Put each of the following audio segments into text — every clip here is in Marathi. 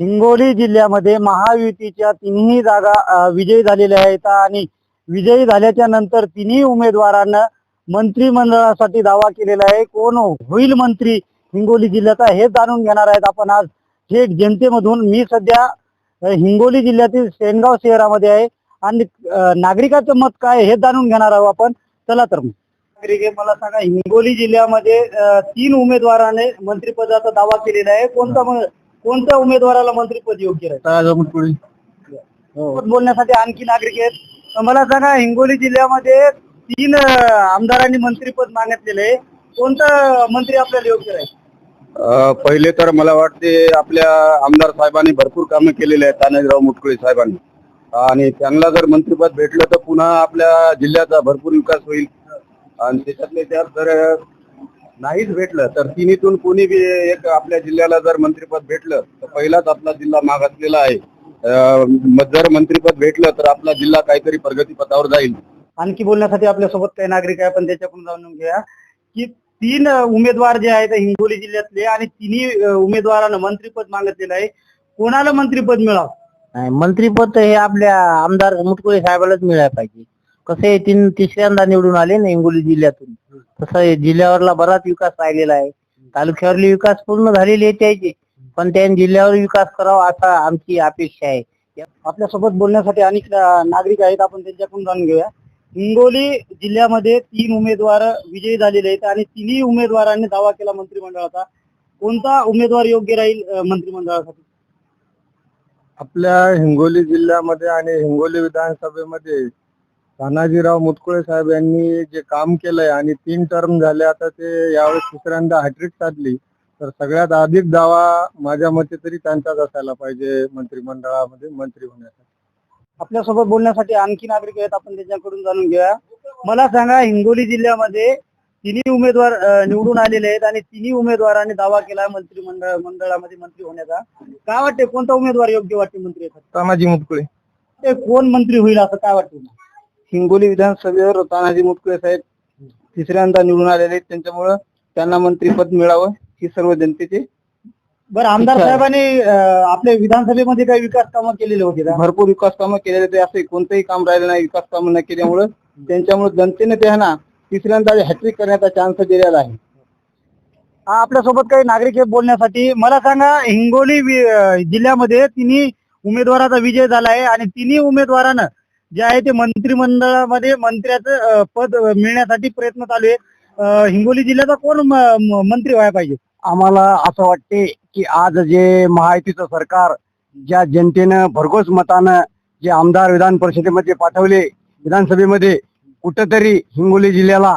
हिंगोली जिल्ह्यामध्ये महायुतीच्या तिन्ही जागा विजयी झालेल्या आहेत आणि विजयी झाल्याच्यानंतर तिन्ही उमेदवारांना मंत्रिमंडळासाठी दावा केलेला आहे. कोण होईल मंत्री हिंगोली जिल्ह्याचा हे जाणून घेणार आहेत आपण आज. थेट जनतेमधून मी सध्या हिंगोली जिल्ह्यातील सेनगाव शहरामध्ये आहे आणि नागरिकाचं मत काय हे जाणून घेणार आहोत आपण. चला तर मग. मला सांगा हिंगोली जिल्ह्यामध्ये तीन उमेदवाराने मंत्रिपदाचा दावा केलेला आहे. कोणता कोणत्या उमेदवाराला मंत्रिपद योग्य राहील? सोबत बोलण्यासाठी आणखी नागरिक आहेत? तर मला सांगा हिंगोली जिल्ह्यामध्ये तीन अ, आमदारांनी मंत्रिपद मागितलेले आहे. कोणता मंत्री आपल्याला योग्य राहील? अ, पहिले तर मला वाटते आपल्या आमदार साहेबांनी भरपूर कामं केलेले आहेत तानाजीराव मुटकुळे साहेबांनी. आणि त्यांना जर मंत्रिपद भेटलं तर पुन्हा आपल्या जिल्ह्याचा भरपूर विकास होईल. आणि त्याच्यातले त्यात जर नाहीच भेटलं तर तिन्हीतून कोणी बी एक आपल्या जिल्ह्याला जर मंत्रिपद भेटलं तर पहिलाच आपला जिल्हा मागासलेला आहे. अ, जर मंत्रिपद भेटलं तर आपला जिल्हा काहीतरी प्रगती पथावर जाईल. आणखी बोलण्यासाठी आपल्यासोबत काही नागरिक आहे आपण त्याच्याकडून जाणून घेऊया. की तीन अ, उमेदवार जे आहेत हिंगोली जिल्ह्यातले आणि तिन्ही अ, उमेदवारांना मंत्रिपद मागितलेलं आहे. कोणाला मंत्रिपद मिळावं? नाही मंत्रीपद तर हे आपल्या आमदार मुटकुळे साहेबालाच मिळायला पाहिजे. कसं आहे तीन तिसऱ्यांदा निवडून आले ना हिंगोली जिल्ह्यातून. तसं आहे, जिल्ह्यावरला बराच विकास राहिलेला आहे. तालुक्यावरली विकास पूर्ण झालेली आहे पण त्यांनी जिल्ह्यावर विकास करावा असा आमची अपेक्षा आहे. आपल्यासोबत बोलण्यासाठी अनेक नागरिक आहेत. आपण त्यांच्याकडून जाणून घेऊया. हिंगोली जिल्ह्यामध्ये तीन उमेदवार विजयी झालेले आहेत आणि तिन्ही उमेदवारांनी दावा केला मंत्रिमंडळाचा. कोणता उमेदवार योग्य राहील मंत्रिमंडळासाठी? आपल्या हिंगोली जिल्ह्यामध्ये आणि हिंगोली विधानसभेमध्ये तानाजीराव मुटकुळे साहेब यांनी जे काम केलंय आणि तीन टर्म झाले आता ते यावेळेस तिसऱ्यांदा हॅट्रिक साधली. तर सगळ्यात अधिक दावा माझ्या मते तरी त्यांचाच असायला पाहिजे मंत्रिमंडळामध्ये मंत्री होण्यासाठी. आपल्यासोबत बोलण्यासाठी आणखी नागरिक आहेत आपण त्यांच्याकडून जाणून घेऊया. मला सांगा हिंगोली जिल्ह्यामध्ये तिन्ही उमेदवार अ, निवडून आलेले आहेत आणि तिन्ही उमेदवारांनी दावा केला मंत्रिमंडळ मंडळामध्ये मंत्री होण्याचा. काय वाटते कोणता उमेदवार योग्य वाटते मंत्री तानाजी मुटकुळे. ते कोण मंत्री होईल असं काय वाटतं हिंगोली विधानसभेवर तानाजी मुटकुळे साहेब तिसऱ्यांदा निवडून आलेले आहेत. त्यांच्यामुळं त्यांना मंत्रीपद मिळावं ही सर्व जनतेची बरं आमदार. साहेबांनी अ, आपल्या विधानसभेमध्ये काही विकास कामं केलेले होते का? भरपूर विकास कामं केलेले ते असे कोणतंही काम राहिलं नाही विकास कामं न केल्यामुळं. त्यांच्यामुळे जनतेने त्यांना तिसऱ्यांदा हॅट्रिक करण्याचा चान्स दिलेला आहे. हा, आपल्यासोबत काही नागरिक आहेत बोलण्यासाठी. मला सांगा हिंगोली वि- अ, जिल्ह्यामध्ये तिन्ही उमेदवाराचा विजय झाला आहे आणि तिन्ही उमेदवारानं जे आहे ते मंत्रिमंडळामध्ये मंत्र्याचं पद मिळण्यासाठी प्रयत्न चालू आहे. हिंगोली जिल्ह्याचा कोण मंत्री व्हायला पाहिजे? आम्हाला असं वाटते की आज जे महायुतीचं सरकार ज्या जनतेनं भरघोस मतानं जे आमदार विधान परिषदेमध्ये पाठवले विधानसभेमध्ये कुठंतरी हिंगोली जिल्ह्याला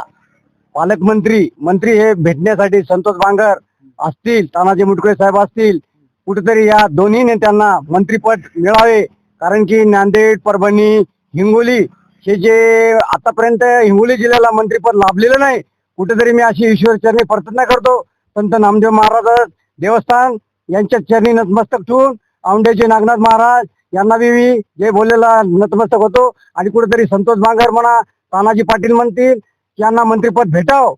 पालकमंत्री मंत्री हे भेटण्यासाठी संतोष बांगर असतील तानाजी मुटकुळे साहेब असतील कुठेतरी या दोन्ही नेत्यांना मंत्रीपद मिळावे. कारण की नांदेड परभणी हिंगोली हे जे आतापर्यंत हिंगोली जिल्ह्याला मंत्रीपद लाभलेलं नाही कुठेतरी मी अशी ईश्वर चरणी प्रार्थना करतो. संत नामदेव महाराज देवस्थान यांच्या चरणी नतमस्तक ठेवून औंड्याचे नागनाथ महाराज यांना बी मी जे बोललेला नतमस्तक होतो. आणि कुठेतरी संतोष बांगर म्हणा तानाजी पाटील म्हणतील यांना मंत्रीपद भेटावं.